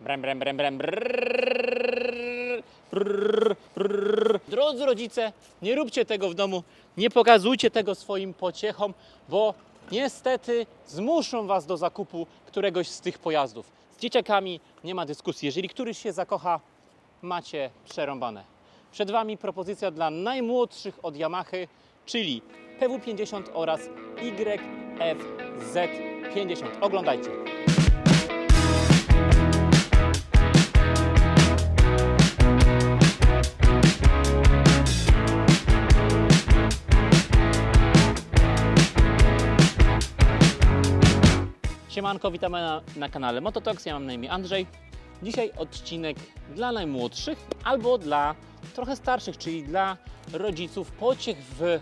Brem, brem, brem, brem. Drodzy rodzice, nie róbcie tego w domu, nie pokazujcie tego swoim pociechom, bo niestety zmuszą Was do zakupu któregoś z tych pojazdów. Z dzieciakami nie ma dyskusji. Jeżeli któryś się zakocha, macie przerąbane. Przed Wami propozycja dla najmłodszych od Yamahy, czyli PW50 oraz YFZ50. Oglądajcie. Siemanko, witamy na, na kanale Mototox. Ja mam na imię Andrzej. Dzisiaj odcinek dla najmłodszych albo dla trochę starszych, czyli dla rodziców pociech w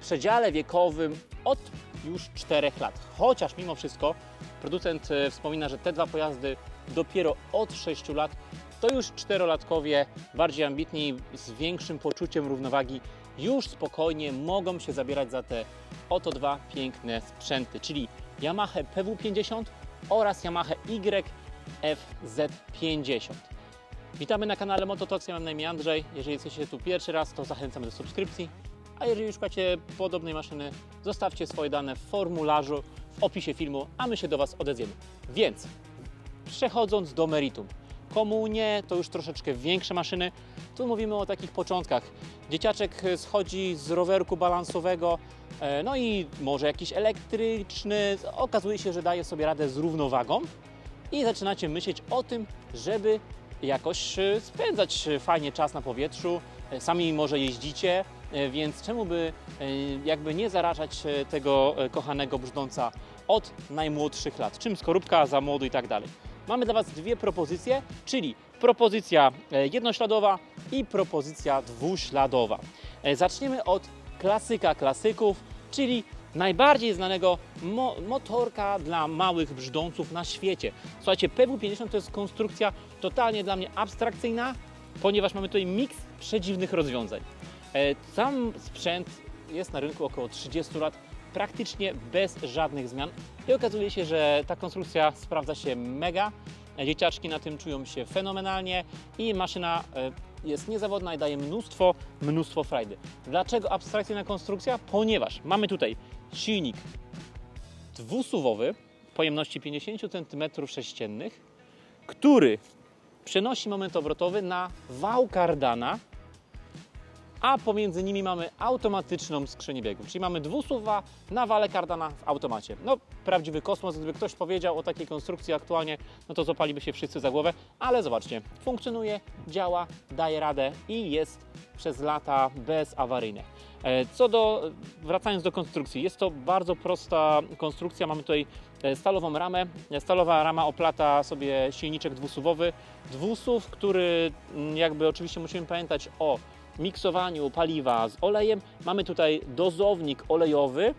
przedziale wiekowym od już 4 lat. Chociaż mimo wszystko producent e, wspomina, że te dwa pojazdy dopiero od 6 lat to już czterolatkowie bardziej ambitni, z większym poczuciem równowagi już spokojnie mogą się zabierać za te oto dwa piękne sprzęty, czyli Yamaha PW50 oraz Yamaha YFZ50. Witamy na kanale Mototox, ja mam na imię Andrzej. Jeżeli jesteście tu pierwszy raz, to zachęcam do subskrypcji. A jeżeli szukacie podobnej maszyny, zostawcie swoje dane w formularzu, w opisie filmu, a my się do Was odezwiemy. Więc przechodząc do meritum. Komu nie, to już troszeczkę większe maszyny. Tu mówimy o takich początkach. Dzieciaczek schodzi z rowerku balansowego, e, no i może jakiś elektryczny. Okazuje się, że daje sobie radę z równowagą i zaczynacie myśleć o tym, żeby jakoś e, spędzać e, fajnie czas na powietrzu. E, Sami może jeździcie, e, więc czemu by e, jakby nie zarażać e, tego e, kochanego brzdąca od najmłodszych lat, czym skorupka za młodu i tak dalej. Mamy dla Was dwie propozycje, czyli propozycja e, jednośladowa i propozycja dwuśladowa. E, Zaczniemy od klasyka klasyków, czyli najbardziej znanego mo motorka dla małych brzdąców na świecie. Słuchajcie, PW50 to jest konstrukcja totalnie dla mnie abstrakcyjna, ponieważ mamy tutaj miks przedziwnych rozwiązań. E, Sam sprzęt jest na rynku około 30 lat, praktycznie bez żadnych zmian i okazuje się, że ta konstrukcja sprawdza się mega. Dzieciaczki na tym czują się fenomenalnie i maszyna e, jest niezawodna i daje mnóstwo, mnóstwo frajdy. Dlaczego abstrakcyjna konstrukcja? Ponieważ mamy tutaj silnik dwusuwowy pojemności 50 cm3, który przenosi moment obrotowy na wał kardana, a pomiędzy nimi mamy automatyczną skrzynię biegów, czyli mamy dwusuwa na wale kardana w automacie. No, prawdziwy kosmos, gdyby ktoś powiedział o takiej konstrukcji aktualnie, no to zapaliby się wszyscy za głowę, ale zobaczcie, funkcjonuje, działa, daje radę i jest przez lata bezawaryjne. E, Co do, wracając do konstrukcji, jest to bardzo prosta konstrukcja, mamy tutaj e, stalową ramę, stalowa rama oplata sobie silniczek dwusuwowy, dwusuw, który mm, jakby oczywiście musimy pamiętać o miksowaniu paliwa z olejem. Mamy tutaj dozownik olejowy.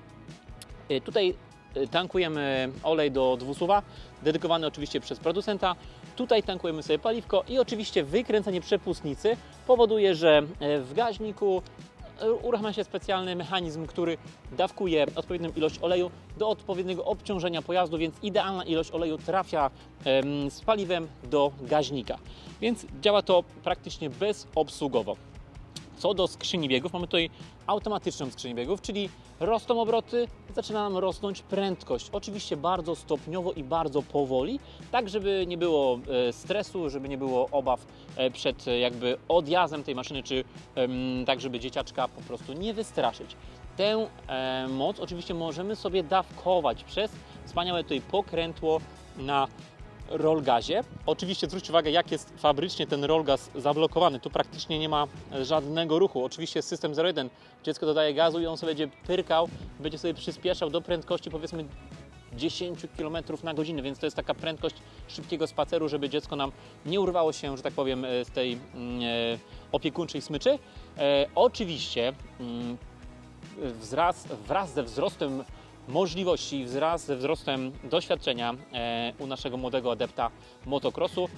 Y, Tutaj y, tankujemy olej do dwusuwa, dedykowany oczywiście przez producenta. Tutaj tankujemy sobie paliwko i oczywiście wykręcenie przepustnicy powoduje, że e, w gaźniku uruchamia się specjalny mechanizm, który dawkuje odpowiednią ilość oleju do odpowiedniego obciążenia pojazdu, więc idealna ilość oleju trafia z paliwem do gaźnika. Więc działa to praktycznie bezobsługowo. Co do skrzyni biegów, mamy tutaj automatyczną skrzynię biegów, czyli rosną obroty, zaczyna nam rosnąć prędkość. Oczywiście bardzo stopniowo i bardzo powoli, tak żeby nie było e, stresu, żeby nie było obaw e, przed e, jakby odjazdem tej maszyny, czy tak, żeby dzieciaczka po prostu nie wystraszyć. Tę moc oczywiście możemy sobie dawkować przez wspaniałe tutaj pokrętło na rollgazie. Oczywiście zwróćcie uwagę, jak jest fabrycznie ten rollgaz zablokowany. Tu praktycznie nie ma żadnego ruchu. Oczywiście jest system 0,1. Dziecko dodaje gazu i on sobie będzie pyrkał, będzie sobie przyspieszał do prędkości powiedzmy 10 km na godzinę, więc to jest taka prędkość szybkiego spaceru, żeby dziecko nam nie urwało się, że tak powiem, e, z tej mm, e, opiekuńczej smyczy. E, oczywiście wraz, wraz ze wzrostem możliwości, wraz ze wzrostem doświadczenia e, u naszego młodego adepta motocrossu.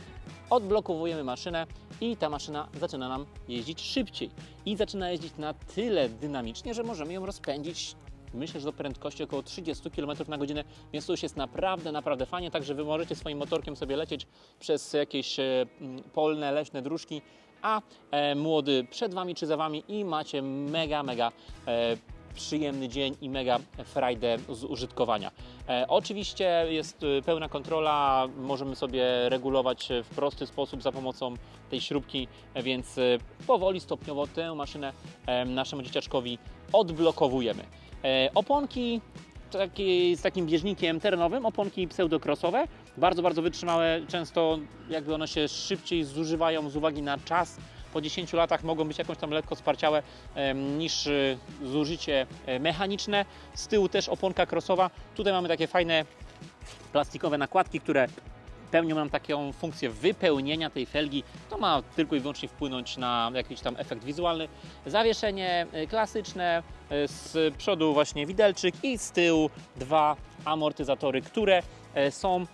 Odblokowujemy maszynę i ta maszyna zaczyna nam jeździć szybciej. I zaczyna jeździć na tyle dynamicznie, że możemy ją rozpędzić myślę, że do prędkości około 30 km na godzinę, więc to już jest naprawdę, naprawdę fajnie, także Wy możecie swoim motorkiem sobie lecieć przez jakieś e, polne, leśne dróżki, a e, młody przed Wami czy za Wami i macie mega, mega przyjemny dzień i mega frajdę z użytkowania. E, oczywiście jest e, pełna kontrola, możemy sobie regulować w prosty sposób za pomocą tej śrubki, e, więc e, powoli, stopniowo tę maszynę e, naszemu dzieciaczkowi odblokowujemy. E, oponki taki, z takim bieżnikiem terenowym, oponki pseudokrosowe, bardzo, bardzo wytrzymałe, często jakby one się szybciej zużywają z uwagi na czas, po 10 latach mogą być jakąś tam lekko sparciałe niż y, zużycie e, mechaniczne. Z tyłu też oponka crossowa. Tutaj mamy takie fajne plastikowe nakładki, które pełnią nam taką funkcję wypełnienia tej felgi. To ma tylko i wyłącznie wpłynąć na jakiś tam efekt wizualny. Zawieszenie e, klasyczne, e, z przodu właśnie widelczyk i z tyłu dwa amortyzatory, które są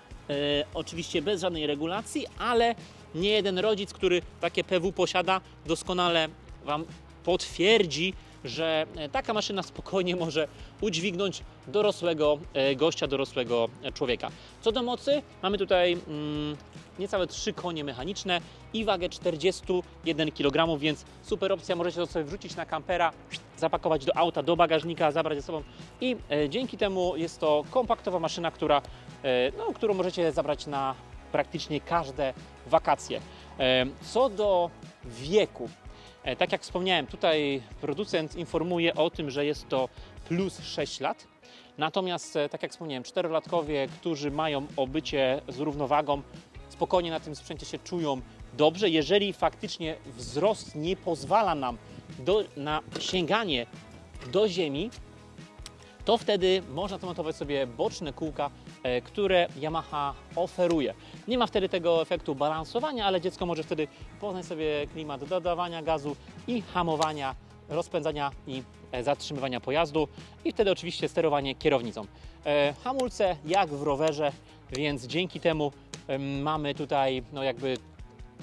oczywiście bez żadnej regulacji, ale nie jeden rodzic, który takie PW posiada, doskonale Wam potwierdzi, że e, taka maszyna spokojnie może udźwignąć dorosłego e, gościa, dorosłego e, człowieka. Co do mocy, mamy tutaj mm, niecałe 3 konie mechaniczne i wagę 41 kg, więc super opcja, możecie to sobie wrzucić na kampera, zapakować do auta, do bagażnika, zabrać ze sobą i e, dzięki temu jest to kompaktowa maszyna, która, e, no, którą możecie zabrać na praktycznie każde wakacje. E, Co do wieku, e, tak jak wspomniałem, tutaj producent informuje o tym, że jest to plus 6 lat. Natomiast, e, tak jak wspomniałem, czterolatkowie, którzy mają obycie z równowagą, spokojnie na tym sprzęcie się czują dobrze. Jeżeli faktycznie wzrost nie pozwala nam do, na sięganie do ziemi, to wtedy można to montować sobie boczne kółka, e, które Yamaha oferuje. Nie ma wtedy tego efektu balansowania, ale dziecko może wtedy poznać sobie klimat dodawania gazu i hamowania, rozpędzania i e, zatrzymywania pojazdu i wtedy oczywiście sterowanie kierownicą. E, Hamulce jak w rowerze, więc dzięki temu em, mamy tutaj no jakby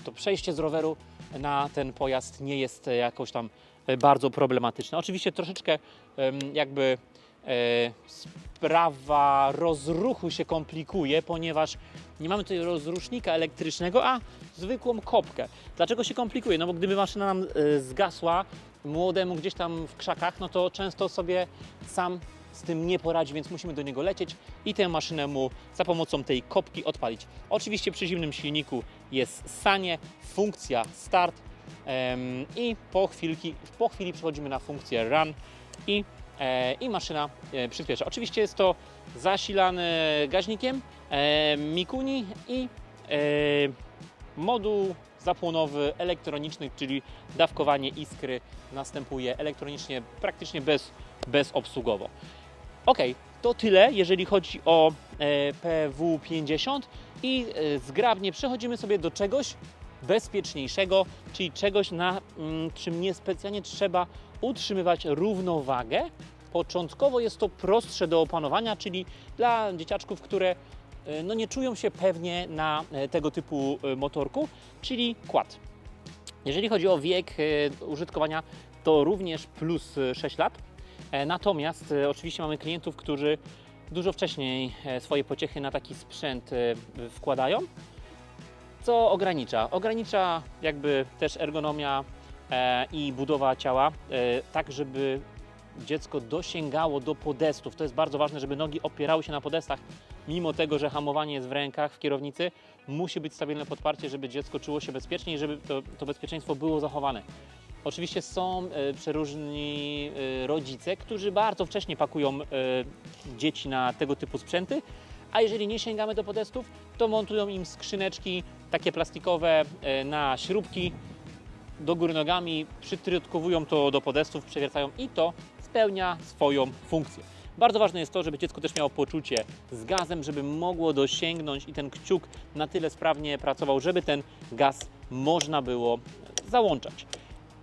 to przejście z roweru na ten pojazd nie jest jakoś tam bardzo problematyczne. Oczywiście troszeczkę jakby sprawa rozruchu się komplikuje, ponieważ nie mamy tutaj rozrusznika elektrycznego, a zwykłą kopkę. Dlaczego się komplikuje? No bo gdyby maszyna nam e, zgasła młodemu gdzieś tam w krzakach, no to często sobie sam z tym nie poradzi, więc musimy do niego lecieć i tę maszynę mu za pomocą tej kopki odpalić. Oczywiście przy zimnym silniku jest sanie, funkcja start i po, chwilki, po chwili przechodzimy na funkcję run i, e, i maszyna e, przyspiesza. Oczywiście jest to zasilane gaźnikiem e, Mikuni i moduł zapłonowy elektroniczny, czyli dawkowanie iskry następuje elektronicznie, praktycznie bez, bezobsługowo. Ok, to tyle, jeżeli chodzi o e, PW50 i zgrabnie przechodzimy sobie do czegoś bezpieczniejszego, czyli czegoś, na mm, czym niespecjalnie trzeba utrzymywać równowagę. Początkowo jest to prostsze do opanowania, czyli dla dzieciaczków, które e, no, nie czują się pewnie na e, tego typu e, motorku, czyli quad. Jeżeli chodzi o wiek użytkowania, to również plus e, 6 lat. Natomiast oczywiście mamy klientów, którzy dużo wcześniej swoje pociechy na taki sprzęt wkładają, co ogranicza. Ogranicza jakby też ergonomia e, i budowa ciała, e, tak żeby dziecko dosięgało do podestów. To jest bardzo ważne, żeby nogi opierały się na podestach, mimo tego, że hamowanie jest w rękach, w kierownicy, musi być stabilne podparcie, żeby dziecko czuło się bezpiecznie i żeby to, to bezpieczeństwo było zachowane. Oczywiście są e, przeróżni rodzice, którzy bardzo wcześnie pakują dzieci na tego typu sprzęty, a jeżeli nie sięgamy do podestów, to montują im skrzyneczki takie plastikowe e, na śrubki do góry nogami, przytrytkowują to do podestów, przewiercają i to spełnia swoją funkcję. Bardzo ważne jest to, żeby dziecko też miało poczucie z gazem, żeby mogło dosięgnąć i ten kciuk na tyle sprawnie pracował, żeby ten gaz można było załączać.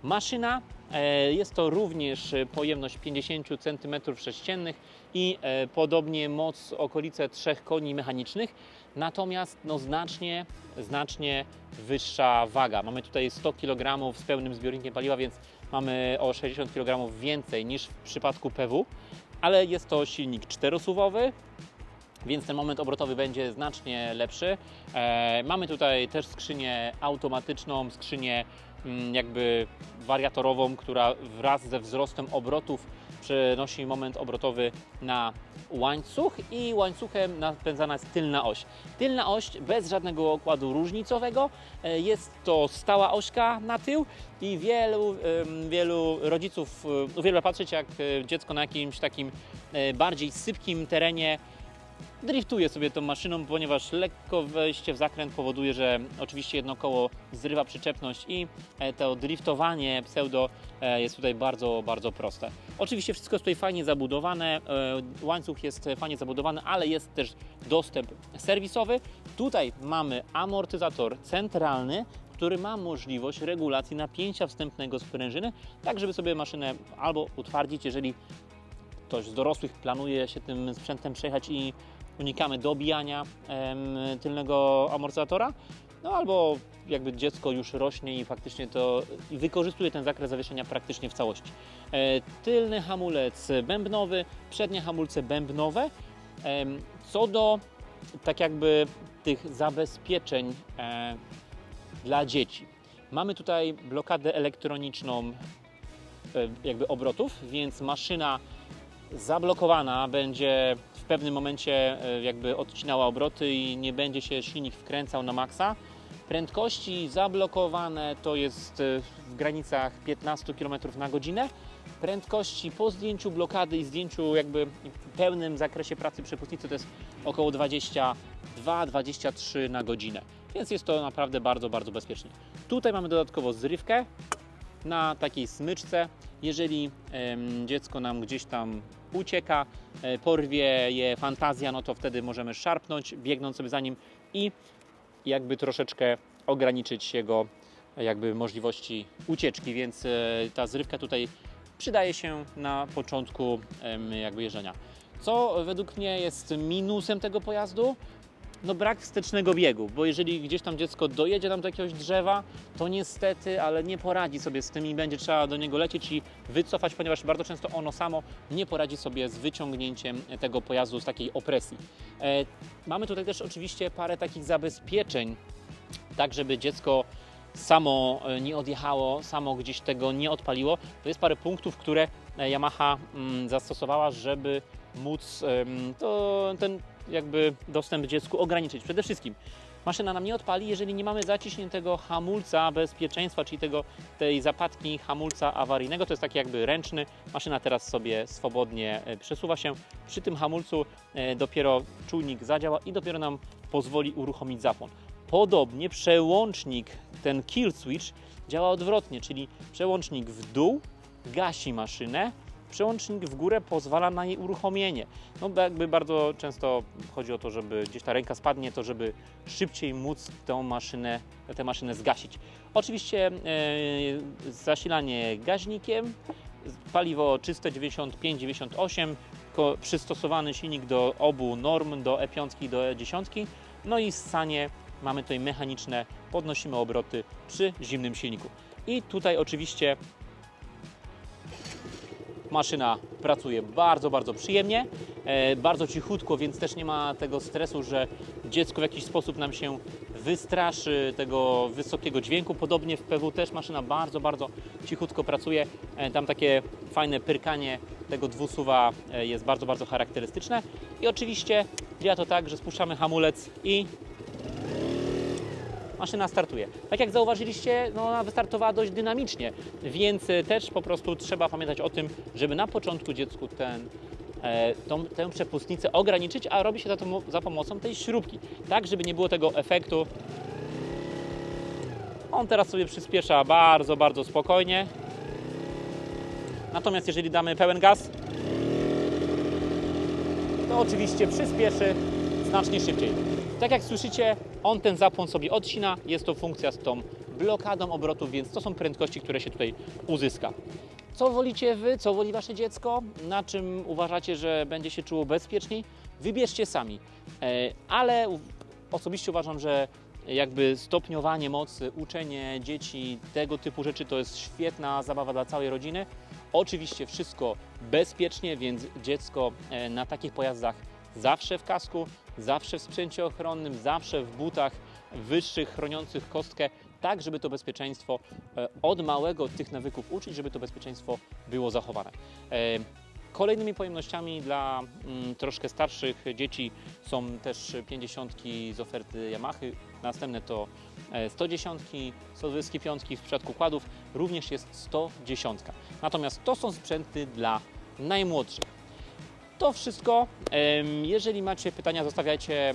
Maszyna e, jest to również pojemność 50 cm3 i e, podobnie moc okolice 3 koni mechanicznych, natomiast no, znacznie, znacznie wyższa waga. Mamy tutaj 100 kg z pełnym zbiornikiem paliwa, więc mamy o 60 kg więcej niż w przypadku PW. ale jest to silnik czterosuwowy, więc ten moment obrotowy będzie znacznie lepszy. E, mamy tutaj też skrzynię automatyczną, skrzynię mm, jakby wariatorową, która wraz ze wzrostem obrotów przenosi moment obrotowy na łańcuch i łańcuchem napędzana jest tylna oś. Tylna oś bez żadnego okładu różnicowego, e, jest to stała ośka na tył i wielu, wielu rodziców e, uwielbia patrzeć jak e, dziecko na jakimś takim bardziej sypkim terenie driftuje sobie tą maszyną, ponieważ lekko wejście w zakręt powoduje, że oczywiście jedno koło zrywa przyczepność i e, to driftowanie pseudo e, jest tutaj bardzo, bardzo proste. Oczywiście wszystko jest tutaj fajnie zabudowane, e, łańcuch jest fajnie zabudowany, ale jest też dostęp serwisowy. Tutaj mamy amortyzator centralny, który ma możliwość regulacji napięcia wstępnego sprężyny, tak żeby sobie maszynę albo utwardzić, jeżeli ktoś z dorosłych planuje się tym sprzętem przejechać i unikamy dobijania tylnego amortyzatora, no albo jakby dziecko już rośnie i faktycznie to wykorzystuje ten zakres zawieszenia praktycznie w całości. E, tylny hamulec bębnowy, przednie hamulce bębnowe. Co do tak jakby tych zabezpieczeń e, dla dzieci. Mamy tutaj blokadę elektroniczną e, jakby obrotów, więc maszyna zablokowana będzie w pewnym momencie e, jakby odcinała obroty i nie będzie się silnik wkręcał na maksa. Prędkości zablokowane to jest e, w granicach 15 km na godzinę. Prędkości po zdjęciu blokady i zdjęciu jakby w pełnym zakresie pracy przepustnicy to jest około 22-23 na godzinę. Więc jest to naprawdę bardzo, bardzo bezpiecznie. Tutaj mamy dodatkowo zrywkę na takiej smyczce. Jeżeli dziecko nam gdzieś tam ucieka, e, porwie je fantazja, no to wtedy możemy szarpnąć, biegnąc sobie za nim i jakby troszeczkę ograniczyć jego e, jakby możliwości ucieczki, więc e, ta zrywka tutaj przydaje się na początku jakby jeżdżenia. Co według mnie jest minusem tego pojazdu? No brak wstecznego biegu, bo jeżeli gdzieś tam dziecko dojedzie tam do jakiegoś drzewa, to niestety, ale nie poradzi sobie z tym i będzie trzeba do niego lecieć i wycofać, ponieważ bardzo często ono samo nie poradzi sobie z wyciągnięciem tego pojazdu z takiej opresji. E, mamy tutaj też oczywiście parę takich zabezpieczeń, tak żeby dziecko samo e, nie odjechało, samo gdzieś tego nie odpaliło. To jest parę punktów, które e, Yamaha mm, zastosowała, żeby móc to, ten jakby dostęp dziecku ograniczyć. Przede wszystkim maszyna nam nie odpali, jeżeli nie mamy zaciśniętego hamulca bezpieczeństwa, czyli tego, tej zapadki hamulca awaryjnego. To jest taki jakby ręczny. Maszyna teraz sobie swobodnie e, przesuwa się. Przy tym hamulcu e, dopiero czujnik zadziała i dopiero nam pozwoli uruchomić zapłon. Podobnie przełącznik, ten kill switch działa odwrotnie, czyli przełącznik w dół gasi maszynę, przełącznik w górę pozwala na jej uruchomienie. No jakby bardzo często chodzi o to, żeby gdzieś ta ręka spadnie, to żeby szybciej móc tą maszynę, tę maszynę zgasić. Oczywiście e, zasilanie gaźnikiem, paliwo czyste 95-98, ko- przystosowany silnik do obu norm, do E5 i do E10, no i ssanie mamy tutaj mechaniczne, podnosimy obroty przy zimnym silniku. I tutaj oczywiście Maszyna pracuje bardzo, bardzo przyjemnie, e, bardzo cichutko, więc też nie ma tego stresu, że dziecko w jakiś sposób nam się wystraszy tego wysokiego dźwięku. Podobnie w PW też maszyna bardzo, bardzo cichutko pracuje. E, tam takie fajne pyrkanie tego dwusuwa e, jest bardzo, bardzo charakterystyczne. I oczywiście działa to tak, że spuszczamy hamulec i maszyna startuje. Tak jak zauważyliście, no ona wystartowała dość dynamicznie, więc e, też po prostu trzeba pamiętać o tym, żeby na początku dziecku ten, e, tą, tę przepustnicę ograniczyć, a robi się to, za pomocą tej śrubki, tak żeby nie było tego efektu. On teraz sobie przyspiesza bardzo, bardzo spokojnie. Natomiast jeżeli damy pełen gaz, to oczywiście przyspieszy znacznie szybciej. Tak jak słyszycie, on ten zapłon sobie odcina, jest to funkcja z tą blokadą obrotów, więc to są prędkości, które się tutaj uzyska. Co wolicie Wy, co woli Wasze dziecko, na czym uważacie, że będzie się czuło bezpieczniej? Wybierzcie sami. E, Ale osobiście uważam, że jakby stopniowanie mocy, uczenie dzieci tego typu rzeczy to jest świetna zabawa dla całej rodziny. Oczywiście wszystko bezpiecznie, więc dziecko e, na takich pojazdach zawsze w kasku, zawsze w sprzęcie ochronnym, zawsze w butach wyższych, chroniących kostkę, tak żeby to bezpieczeństwo e, od małego tych nawyków uczyć, żeby to bezpieczeństwo było zachowane. E, Kolejnymi pojemnościami dla mm, troszkę starszych dzieci są też 50 z oferty Yamaha, następne to e, 110, 125 w przypadku kładów również jest 110. Natomiast to są sprzęty dla najmłodszych. To wszystko. Jeżeli macie pytania, zostawiajcie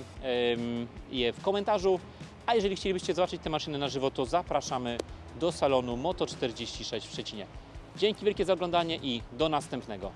je w komentarzu. A jeżeli chcielibyście zobaczyć te maszyny na żywo, to zapraszamy do salonu Moto 46 w Szczecinie. Dzięki wielkie za oglądanie i do następnego.